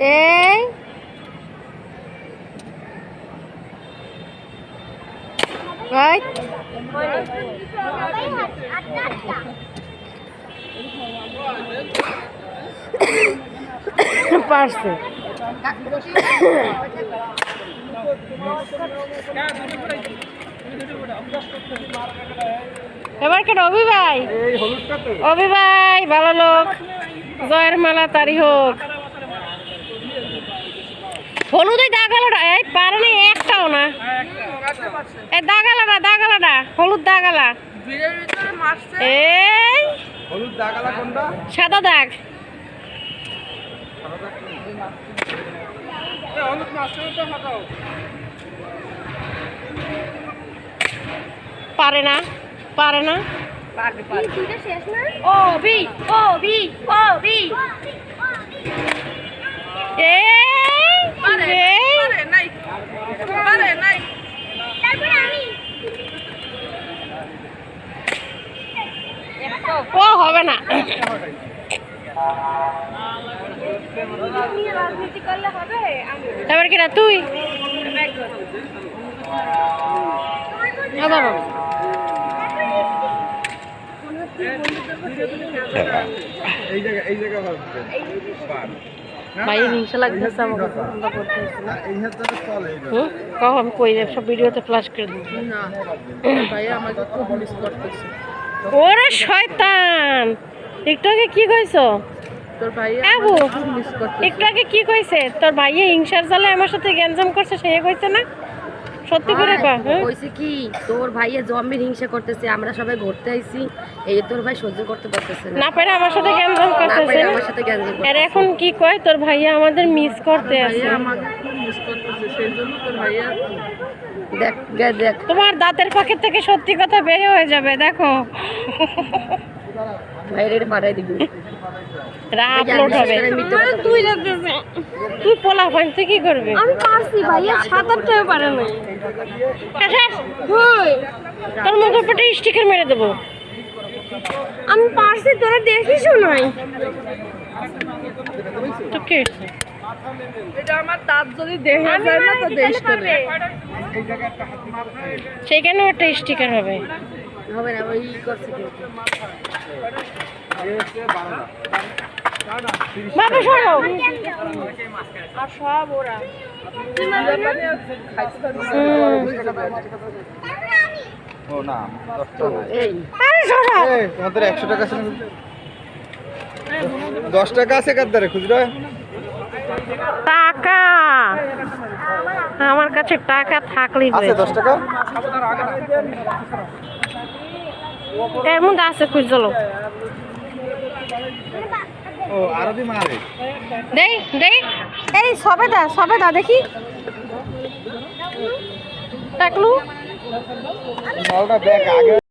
এই। পারছে। এবার কেন? অভি ভাই। অভি ভাই ভালো লোক। জয়ের মালা তারি হোক। হলুদ দাগালাটা এই পারে নাই একটাও না। এই দাগালাটা দাগালাটা হলুদ দাগালা। এই হলুদ দাগালা কোনটা? সাদা দাগ। হলুদ পারে না পারে না? ও বি ও বি এই এই ও, হবে না। এবার কিনা তুই? ভাই আমাকে কই সব ভিডিওতে ফ্লাশ করে দেব না ভাই আমাকে খুব মিস করতেছে। ওরে শয়তান। একটু আগে কি কইছো? তোর ভাই আবু একটু আগে কি কইছে? তোর ভাইয়ে হিংসার জালে আমার সাথে গ্যাঞ্জাম করছে সে কইছে না? সত্যি করে হ্যাঁ? কইছে কি তোর ভাইয়ে জম্বির হিংসা করতেছে আমরা সবাই ঘুরতে আইছি এই তোর ভাই সহ্য করতে পারতেছে না। না পারে আমার সাথে গ্যাঞ্জাম না করতেছে পারে আমার সাথে গ্যাঞ্জাম আর এখন কি কয় তোর ভাইয়া আমাদের মিস করতে আছে ভাইয়া আমাকে খুব মিস করতেছে সেই জন্য তোর ভাইয়া দেখ দেখ তোমার দাঁতের পকেট থেকে সত্যি কথা বের হয়ে যাবে দেখো। এটা পাঠাই দিবি। আপলোড হবে। তুই তুই পোলা কি করবি? আমি পারছি ভাইয়া সাঁতারটাও পারে না। তোর মুখের পেটে স্টিকার মেরে দেবো। আমি পারছি তোরা দেখিসও নাই। তো কি? এটা আমার দাঁত যদি দেখে যায় না তো দেশ করে সেখানেও একটা স্টিকার হবে। হবে না ওই করছে কি এই হচ্ছে বারোটা। বাবা সরো আর সব ওরা। ও না, দশটা না। এই। আরে সরো এই, তোমাদের একশো টাকা আছে দশ টাকা আছে কার দ্বারা? খুচরা? টাকা। আমার কাছে টাকা থাকলেই আছে দশ টাকা? এর মধ্যে আছে খুঁজলো ও আরও দি মারে। দেই দেই। এই সবেদা সবেদা দেখি। টাকলু। নলটা ব্যাগ আগে